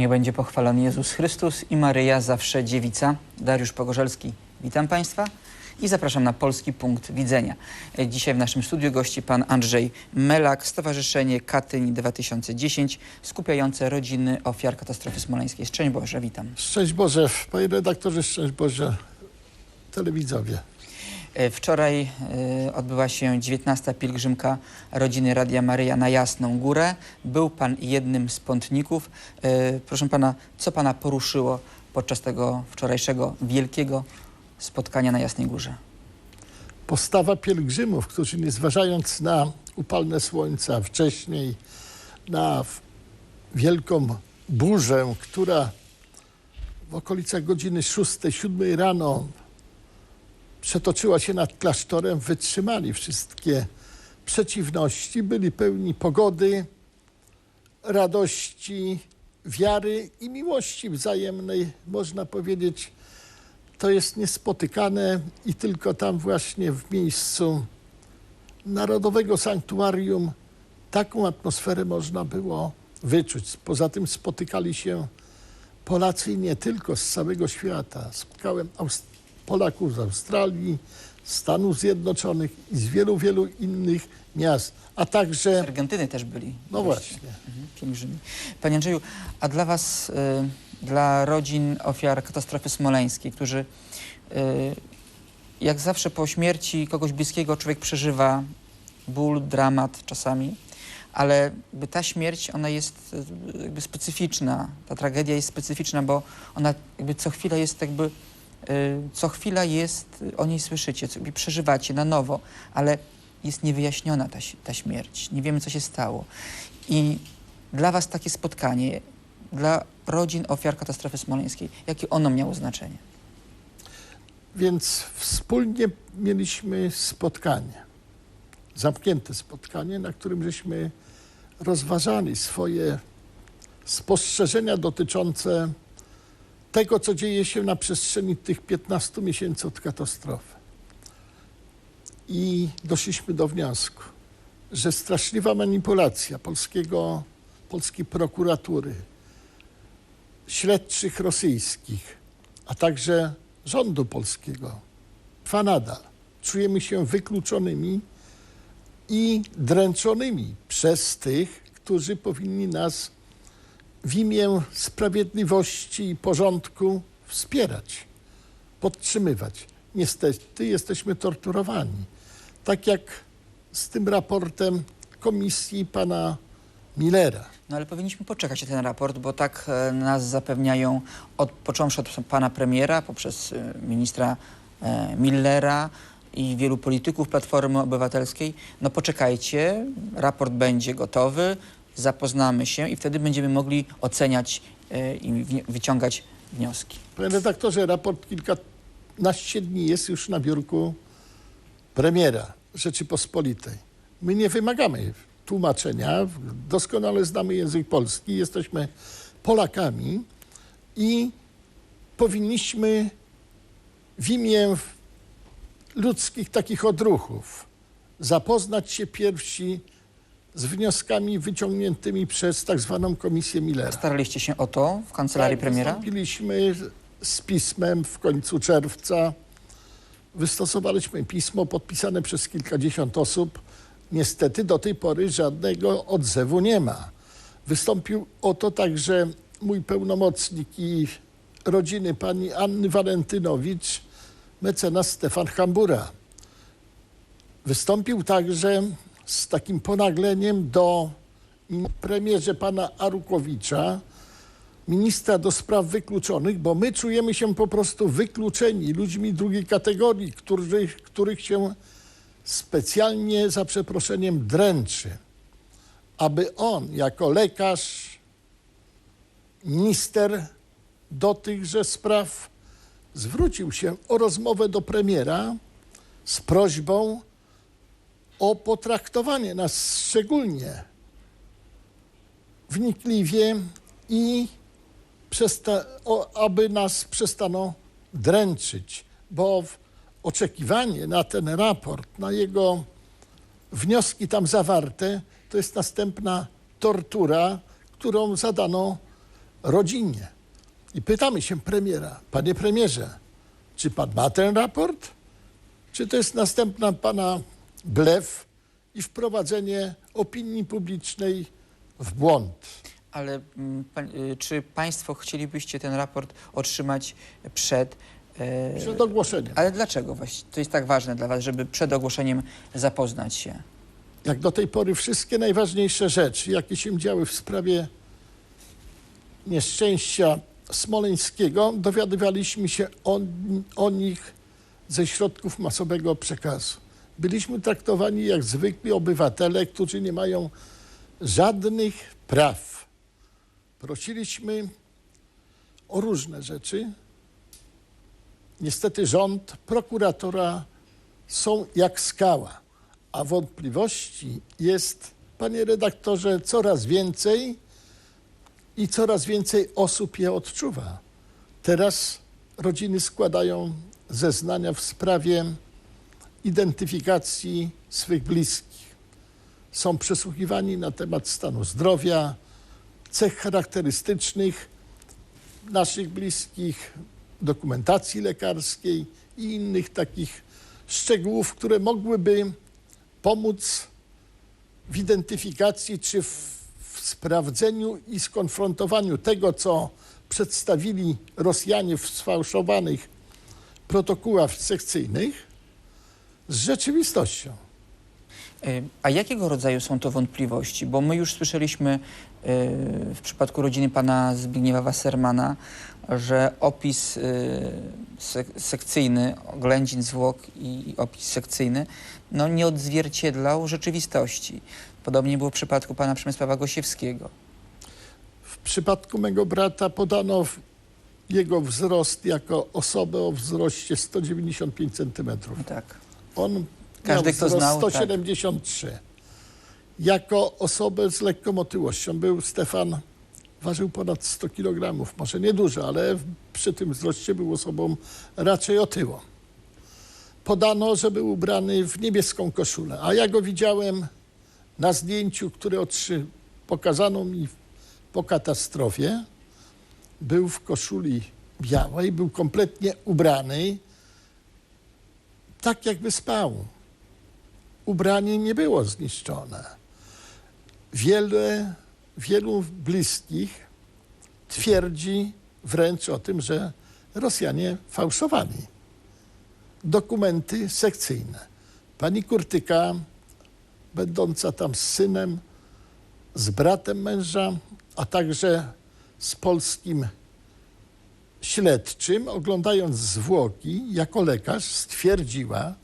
Niech będzie pochwalony Jezus Chrystus i Maryja zawsze dziewica. Dariusz Pogorzelski, witam Państwa i zapraszam na Polski Punkt Widzenia. E, Dzisiaj w naszym studiu gości pan Andrzej Melak, Stowarzyszenie Katyń 2010, skupiające rodziny ofiar katastrofy smoleńskiej. Szczęść Boże, witam. Szczęść Boże, panie redaktorze, szczęść Boże, telewidzowie. E, Wczoraj e, odbyła się 19. pielgrzymka rodziny Radia Maryja na Jasną Górę. Był pan jednym z pątników. E, Proszę pana, co pana poruszyło podczas tego wczorajszego wielkiego spotkania na Jasnej Górze? Postawa pielgrzymów, którzy nie zważając na upalne słońce, a wcześniej na wielką burzę, która w okolicach godziny 6-7 rano przetoczyła się nad klasztorem, wytrzymali wszystkie przeciwności, byli pełni pogody, radości, wiary i miłości wzajemnej, można powiedzieć, to jest niespotykane i tylko tam właśnie w miejscu Narodowego Sanktuarium taką atmosferę można było wyczuć. Poza tym spotykali się Polacy nie tylko z całego świata. Spotkałem Aust- Polaków z Australii, Stanów Zjednoczonych i z wielu, wielu innych miast, a Z także, Argentyny też byli. no goście. właśnie, Mhm, pielgrzymi. Panie Andrzeju, a dla Was, y, dla rodzin ofiar katastrofy smoleńskiej, którzy y, jak zawsze po śmierci kogoś bliskiego człowiek przeżywa ból, dramat czasami, ale ta śmierć, ona jest y, jakby specyficzna, ta tragedia jest specyficzna, bo ona jakby co chwilę jest jakby, co chwila jest, y, o niej słyszycie, przeżywacie na nowo, ale jest niewyjaśniona ta, ta śmierć. Nie wiemy, co się stało. I dla Was takie spotkanie, dla rodzin ofiar katastrofy smoleńskiej, jakie ono miało znaczenie? Więc wspólnie mieliśmy spotkanie, zamknięte spotkanie, na którym żeśmy rozważali swoje spostrzeżenia dotyczące tego, co dzieje się na przestrzeni tych 15 miesięcy od katastrofy. I doszliśmy do wniosku, że straszliwa manipulacja polskiego, polskiej prokuratury, śledczych rosyjskich, a także rządu polskiego trwa nadal. Czujemy się wykluczonymi i dręczonymi przez tych, którzy powinni nas w imię sprawiedliwości i porządku wspierać, podtrzymywać. Niestety jesteśmy torturowani. Tak jak z tym raportem komisji pana Millera. No ale powinniśmy poczekać na ten raport, bo tak e, nas zapewniają, od, począwszy od pana premiera, poprzez e, ministra e, Millera i wielu polityków Platformy Obywatelskiej. No poczekajcie, raport będzie gotowy, zapoznamy się i wtedy będziemy mogli oceniać e, i wyciągać wnioski. Panie redaktorze, raport kilkanaście dni jest już na biurku premiera Rzeczypospolitej. My nie wymagamy tłumaczenia, doskonale znamy język polski, jesteśmy Polakami i powinniśmy w imię ludzkich takich odruchów zapoznać się pierwsi z wnioskami wyciągniętymi przez tak zwaną komisję Millera. Staraliście się o to w kancelarii Tak, premiera? Wystąpiliśmy z pismem w końcu czerwca. Wystosowaliśmy pismo podpisane przez kilkadziesiąt osób. Niestety do tej pory żadnego odzewu nie ma. Wystąpił o to także mój pełnomocnik i rodziny pani Anny Walentynowicz, mecenas Stefan Hambura. Wystąpił także z takim ponagleniem do premierze pana Arukowicza, ministra do spraw wykluczonych, bo my czujemy się po prostu wykluczeni ludźmi drugiej kategorii, których, których się specjalnie za przeproszeniem dręczy. Aby on jako lekarz, minister do tychże spraw zwrócił się o rozmowę do premiera z prośbą o potraktowanie nas szczególnie wnikliwie i o, aby nas przestano dręczyć, bo oczekiwanie na ten raport, na jego wnioski tam zawarte, to jest następna tortura, którą zadano rodzinnie. I pytamy się premiera, panie premierze, czy pan ma ten raport? Czy to jest następna pana blef i wprowadzenie opinii publicznej w błąd? Ale mm, pa, y, czy Państwo chcielibyście ten raport otrzymać przed. e, Przed ogłoszeniem. ale dlaczego właśnie? To jest tak ważne dla Was, żeby przed ogłoszeniem zapoznać się. Jak do tej pory wszystkie najważniejsze rzeczy, jakie się działy w sprawie nieszczęścia smoleńskiego, dowiadywaliśmy się o, o nich ze środków masowego przekazu. Byliśmy traktowani jak zwykli obywatele, którzy nie mają żadnych praw. Prosiliśmy o różne rzeczy. Niestety rząd, prokuratora są jak skała, a wątpliwości jest, panie redaktorze, coraz więcej i coraz więcej osób je odczuwa. Teraz rodziny składają zeznania w sprawie identyfikacji swych bliskich. Są przesłuchiwani na temat stanu zdrowia, cech charakterystycznych naszych bliskich, dokumentacji lekarskiej i innych takich szczegółów, które mogłyby pomóc w identyfikacji czy w, w sprawdzeniu i skonfrontowaniu tego, co przedstawili Rosjanie w sfałszowanych protokołach sekcyjnych z rzeczywistością. E, A jakiego rodzaju są to wątpliwości? Bo my już słyszeliśmy e, w przypadku rodziny pana Zbigniewa Wassermana, że opis sek- sekcyjny, oględzin zwłok i opis sekcyjny no, nie odzwierciedlał rzeczywistości. Podobnie było w przypadku pana Przemysława Gosiewskiego. W przypadku mego brata podano jego wzrost jako osobę o wzroście 195 cm. No tak. On Każdy, miał znał, tak. 173. Jako osobę z lekką otyłością był Stefan, ważył ponad 100 kg, może niedużo, ale przy tym wzroście był osobą raczej otyłą. Podano, że był ubrany w niebieską koszulę, a ja go widziałem na zdjęciu, które otrzy, pokazano mi po katastrofie. Był w koszuli białej, był kompletnie ubrany, tak jakby spał. Ubranie nie było zniszczone. Wiele, wielu bliskich twierdzi wręcz o tym, że Rosjanie fałszowali dokumenty sekcyjne. Pani Kurtyka, będąca tam z synem, z bratem męża, a także z polskim śledczym, oglądając zwłoki, jako lekarz stwierdziła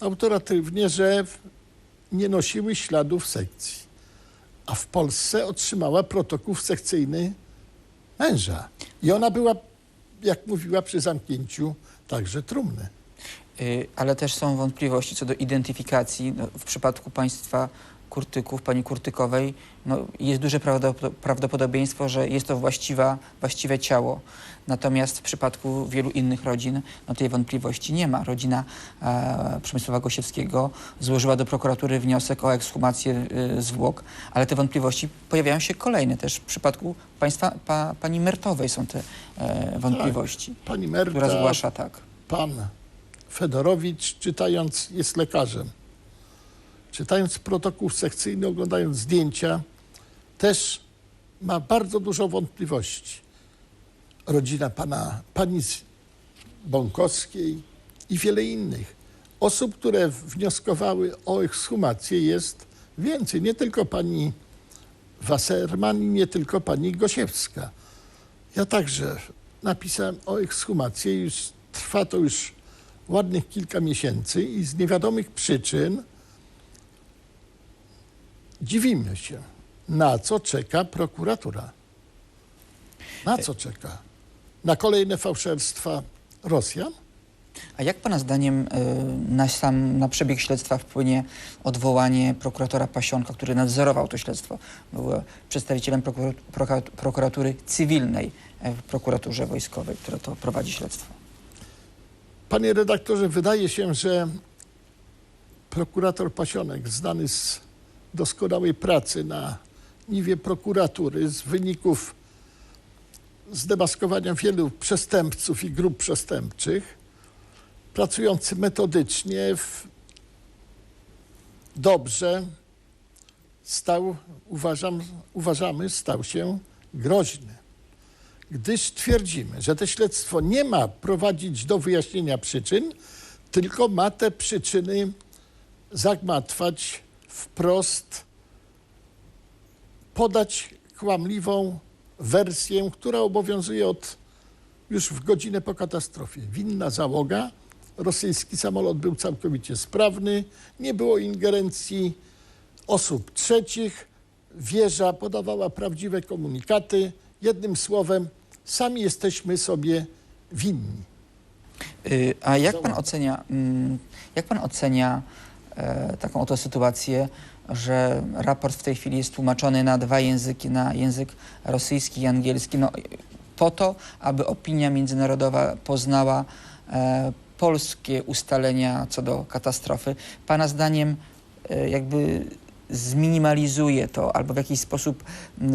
autoratywnie, że nie nosiły śladów sekcji. A w Polsce otrzymała protokół sekcyjny męża. I ona była, jak mówiła przy zamknięciu, także trumny. Y, Ale też są wątpliwości co do identyfikacji. No, w przypadku państwa Kurtyków, pani Kurtykowej, no, jest duże prawdopod- prawdopodobieństwo, że jest to właściwa, właściwe ciało. Natomiast w przypadku wielu innych rodzin no, tej wątpliwości nie ma. Rodzina e, Przemysława Gosiewskiego złożyła do prokuratury wniosek o ekshumację y, zwłok, ale te wątpliwości pojawiają się kolejne też. W przypadku państwa, pa, pani Mertowej są te e, wątpliwości, Pani Merta, która zgłasza tak. pan Fedorowicz, czytając, jest lekarzem. Czytając protokół sekcyjny, oglądając zdjęcia, też ma bardzo dużo wątpliwości. Rodzina pana, pani Bąkowskiej i wiele innych. Osób, które wnioskowały o ekshumację jest więcej. Nie tylko pani Wasserman nie tylko pani Gosiewska. Ja także napisałem o ekshumację. Już trwa to już ładnych kilka miesięcy i z niewiadomych przyczyn dziwimy się, na co czeka prokuratura. Na co czeka? Na kolejne fałszerstwa Rosjan? A jak Pana zdaniem y, na sam na przebieg śledztwa wpłynie odwołanie prokuratora Pasionka, który nadzorował to śledztwo? Był przedstawicielem prokuratury cywilnej w prokuraturze wojskowej, która to prowadzi śledztwo. Panie redaktorze, wydaje się, że prokurator Pasionek, znany z doskonałej pracy na niwie prokuratury, z wyników zdemaskowania wielu przestępców i grup przestępczych, pracujący metodycznie, w, dobrze, stał, uważam, uważamy, stał się groźny. Gdyż twierdzimy, że to śledztwo nie ma prowadzić do wyjaśnienia przyczyn, tylko ma te przyczyny zagmatwać wprost, podać kłamliwą wersję, która obowiązuje od już w godzinę po katastrofie. Winna załoga, rosyjski samolot był całkowicie sprawny, nie było ingerencji osób trzecich, wieża podawała prawdziwe komunikaty. Jednym słowem, sami jesteśmy sobie winni. Y, A jak pan ocenia, mm, jak pan ocenia taką oto sytuację, że raport w tej chwili jest tłumaczony na dwa języki, na język rosyjski i angielski, no, po to, aby opinia międzynarodowa poznała e, polskie ustalenia co do katastrofy. Pana zdaniem e, jakby zminimalizuje to albo w jakiś sposób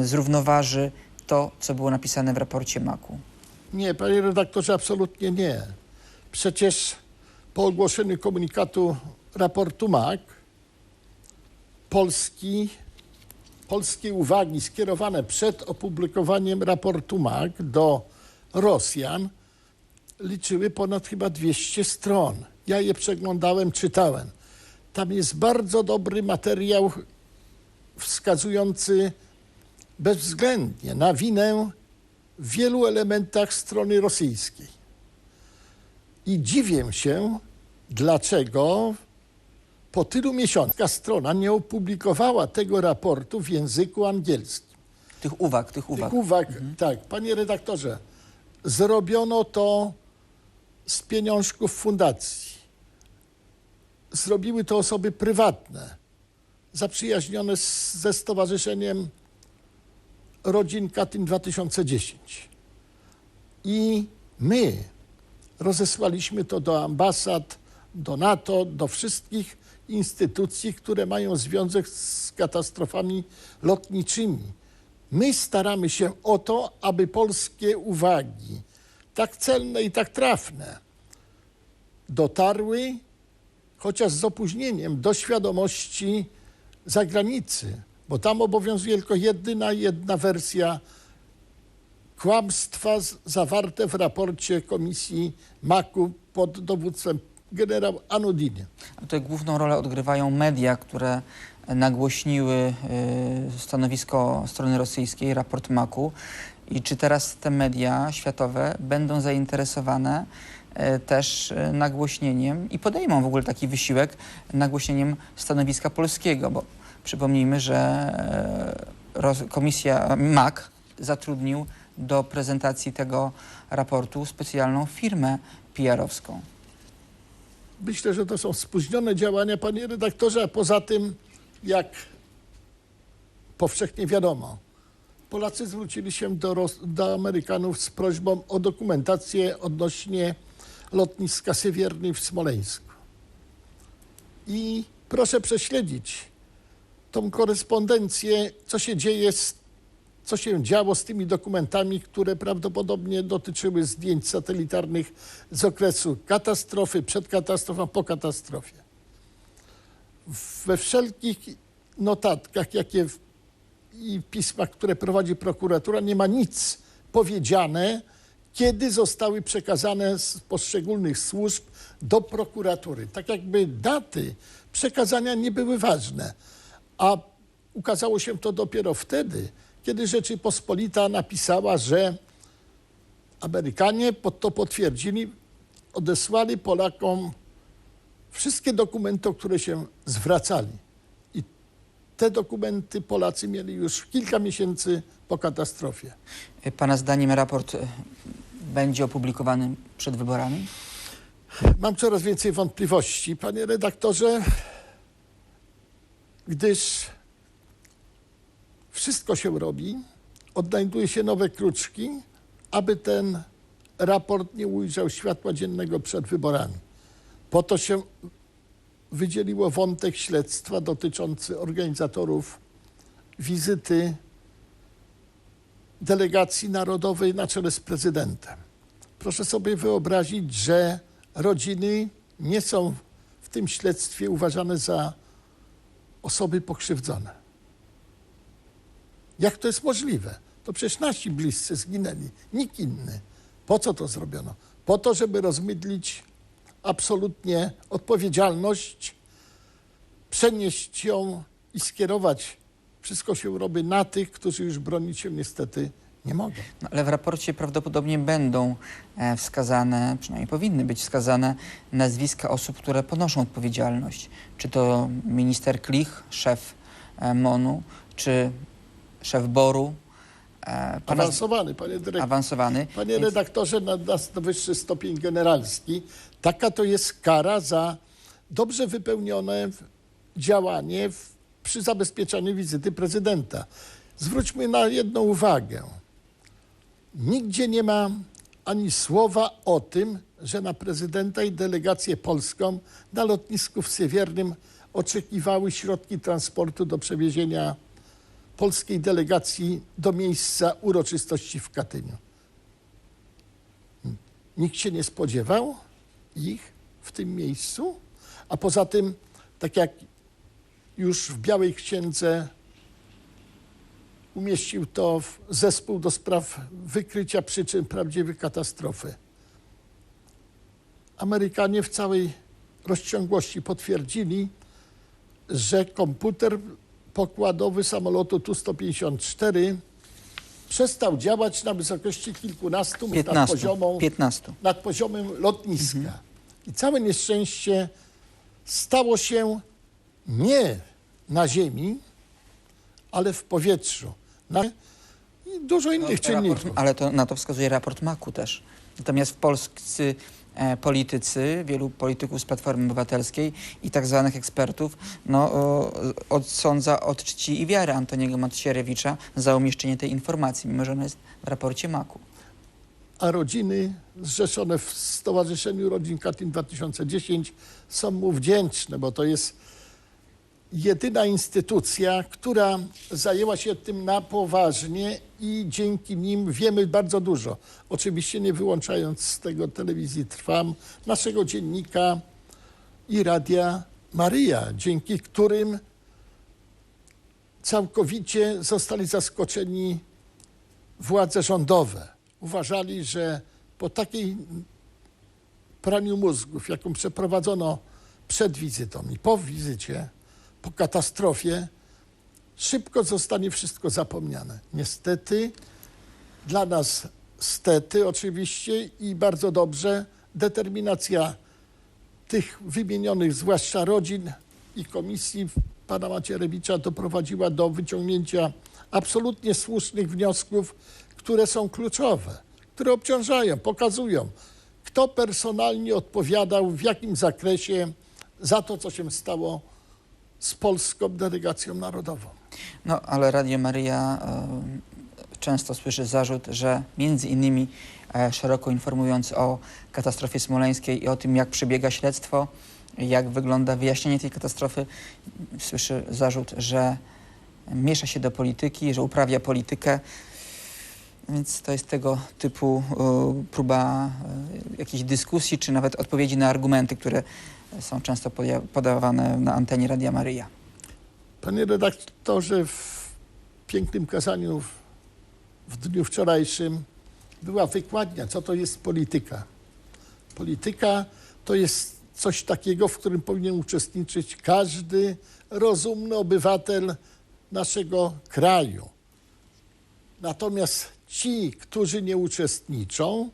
zrównoważy to, co było napisane w raporcie MAK-u? Nie, panie redaktorze, absolutnie nie. Przecież po ogłoszeniu komunikatu raportu MAK Polski, polskie uwagi skierowane przed opublikowaniem raportu MAK do Rosjan liczyły ponad chyba 200 stron. Ja je przeglądałem, czytałem. Tam jest bardzo dobry materiał wskazujący bezwzględnie na winę w wielu elementach strony rosyjskiej. I dziwię się, dlaczego po tylu miesiącach strona nie opublikowała tego raportu w języku angielskim. Tych uwag, tych uwag. Tych uwag, tak, panie redaktorze, zrobiono to z pieniążków fundacji. Zrobiły to osoby prywatne, zaprzyjaźnione z, ze Stowarzyszeniem Rodzin Katyn 2010. I my rozesłaliśmy to do ambasad, do NATO, do wszystkich instytucji, które mają związek z katastrofami lotniczymi. My staramy się o to, aby polskie uwagi, tak celne i tak trafne, dotarły, chociaż z opóźnieniem, do świadomości zagranicy, bo tam obowiązuje tylko jedyna jedna wersja kłamstwa zawarte w raporcie komisji MAK-u pod dowództwem generał Anudiny. Tutaj główną rolę odgrywają media, które nagłośniły y, stanowisko strony rosyjskiej, raport MAK-u. I czy teraz te media światowe będą zainteresowane y, też y, nagłośnieniem i podejmą w ogóle taki wysiłek nagłośnieniem stanowiska polskiego, bo przypomnijmy, że roz- komisja MAK zatrudnił do prezentacji tego raportu specjalną firmę PR-owską. Myślę, że to są spóźnione działania, panie redaktorze, a poza tym, jak powszechnie wiadomo, Polacy zwrócili się do, do Amerykanów z prośbą o dokumentację odnośnie lotniska Siewierny w Smoleńsku. I proszę prześledzić tą korespondencję, co się dzieje z co się działo z tymi dokumentami, które prawdopodobnie dotyczyły zdjęć satelitarnych z okresu katastrofy, przed katastrofą, po katastrofie. We wszelkich notatkach, jakie w, i pismach, które prowadzi prokuratura, nie ma nic powiedziane, kiedy zostały przekazane z poszczególnych służb do prokuratury. Tak jakby daty przekazania nie były ważne. A ukazało się to dopiero wtedy, kiedy Rzeczypospolita napisała, że Amerykanie pod to potwierdzili, odesłali Polakom wszystkie dokumenty, o które się zwracali. I te dokumenty Polacy mieli już kilka miesięcy po katastrofie. Pana zdaniem raport y, będzie opublikowany przed wyborami? Mam coraz więcej wątpliwości, panie redaktorze, gdyż wszystko się robi, odnajduje się nowe kruczki, aby ten raport nie ujrzał światła dziennego przed wyborami. Po to się wydzieliło wątek śledztwa dotyczący organizatorów wizyty delegacji narodowej na czele z prezydentem. Proszę sobie wyobrazić, że rodziny nie są w tym śledztwie uważane za osoby pokrzywdzone. Jak to jest możliwe? To przecież nasi bliscy zginęli, nikt inny. Po co to zrobiono? Po to, żeby rozmydlić absolutnie odpowiedzialność, przenieść ją i skierować. Wszystko się robi na tych, którzy już bronić się niestety nie mogą. No, ale w raporcie prawdopodobnie będą e, wskazane, przynajmniej powinny być wskazane nazwiska osób, które ponoszą odpowiedzialność. Czy to minister Klich, szef e, MONU, czy szef BOR-u. E, pana- Awansowany, panie dyrektorze. awansowany. Panie redaktorze, na, na wyższy stopień generalski, taka to jest kara za dobrze wypełnione działanie w, przy zabezpieczaniu wizyty prezydenta. Zwróćmy na jedną uwagę. Nigdzie nie ma ani słowa o tym, że na prezydenta i delegację polską na lotnisku w Siewiernym oczekiwały środki transportu do przewiezienia polskiej delegacji do miejsca uroczystości w Katyniu. Nikt się nie spodziewał ich w tym miejscu, a poza tym, tak jak już w Białej Księdze umieścił to w zespół do spraw wykrycia przyczyn prawdziwej katastrofy. Amerykanie w całej rozciągłości potwierdzili, że komputer pokładowy samolotu Tu-154 przestał działać na wysokości kilkunastu nad 15. poziomą 15. nad poziomem lotniska. I całe nieszczęście stało się nie na ziemi, ale w powietrzu. Na, I dużo innych czynników. Raport, ale to, na to wskazuje raport MAKU też. Natomiast polscy e, politycy, wielu polityków z Platformy Obywatelskiej i tak zwanych ekspertów, no, odsądza od czci i wiary Antoniego Macierewicza za umieszczenie tej informacji, mimo że ona jest w raporcie MAKU. A rodziny zrzeszone w Stowarzyszeniu Rodzin Katyn 2010 są mu wdzięczne, bo to jest jedyna instytucja, która zajęła się tym na poważnie i dzięki nim wiemy bardzo dużo. Oczywiście nie wyłączając z tego telewizji Trwam, naszego dziennika i Radia Maryja, dzięki którym całkowicie zostali zaskoczeni władze rządowe. Uważali, że po takiej praniu mózgów, jaką przeprowadzono przed wizytą i po wizycie, po katastrofie, szybko zostanie wszystko zapomniane. Niestety, dla nas stety oczywiście i bardzo dobrze, determinacja tych wymienionych, zwłaszcza rodzin i komisji pana Macierewicza doprowadziła do wyciągnięcia absolutnie słusznych wniosków, które są kluczowe, które obciążają, pokazują, kto personalnie odpowiadał, w jakim zakresie za to, co się stało z polską delegacją narodową. No, ale Radio Maryja e, często słyszy zarzut, że między innymi e, szeroko informując o katastrofie smoleńskiej i o tym, jak przebiega śledztwo, jak wygląda wyjaśnienie tej katastrofy, słyszy zarzut, że miesza się do polityki, że uprawia politykę. Więc to jest tego typu e, próba e, jakiejś dyskusji, czy nawet odpowiedzi na argumenty, które są często podawane na antenie Radia Maryja. Panie redaktorze, w pięknym kazaniu w, w dniu wczorajszym była wykładnia, co to jest polityka. Polityka to jest coś takiego, w którym powinien uczestniczyć każdy rozumny obywatel naszego kraju. Natomiast ci, którzy nie uczestniczą,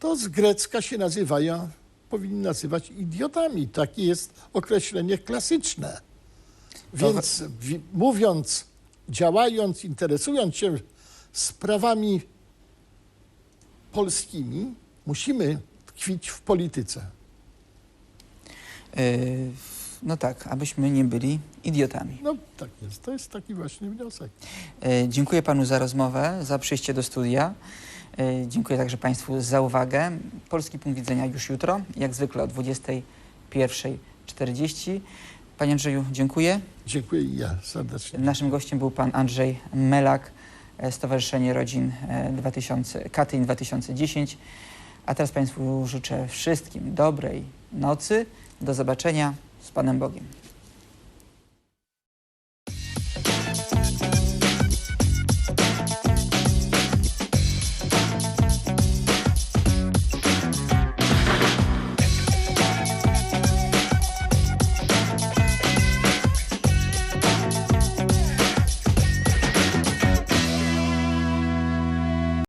to z grecka się nazywają, powinni nazywać idiotami. Takie jest określenie klasyczne. Więc wi- mówiąc, działając, interesując się sprawami polskimi, musimy tkwić w polityce. Yy, No tak, abyśmy nie byli idiotami. No tak jest, to jest taki właśnie wniosek. Yy, Dziękuję panu za rozmowę, za przyjście do studia. Yy, Dziękuję także państwu za uwagę. Polski punkt widzenia już jutro, jak zwykle o 21.40. Panie Andrzeju, dziękuję. Dziękuję i ja serdecznie. Naszym gościem był pan Andrzej Melak, e, Stowarzyszenie Rodzin e, 2000, Katyń 2010. A teraz Państwu życzę wszystkim dobrej nocy. Do zobaczenia z Panem Bogiem.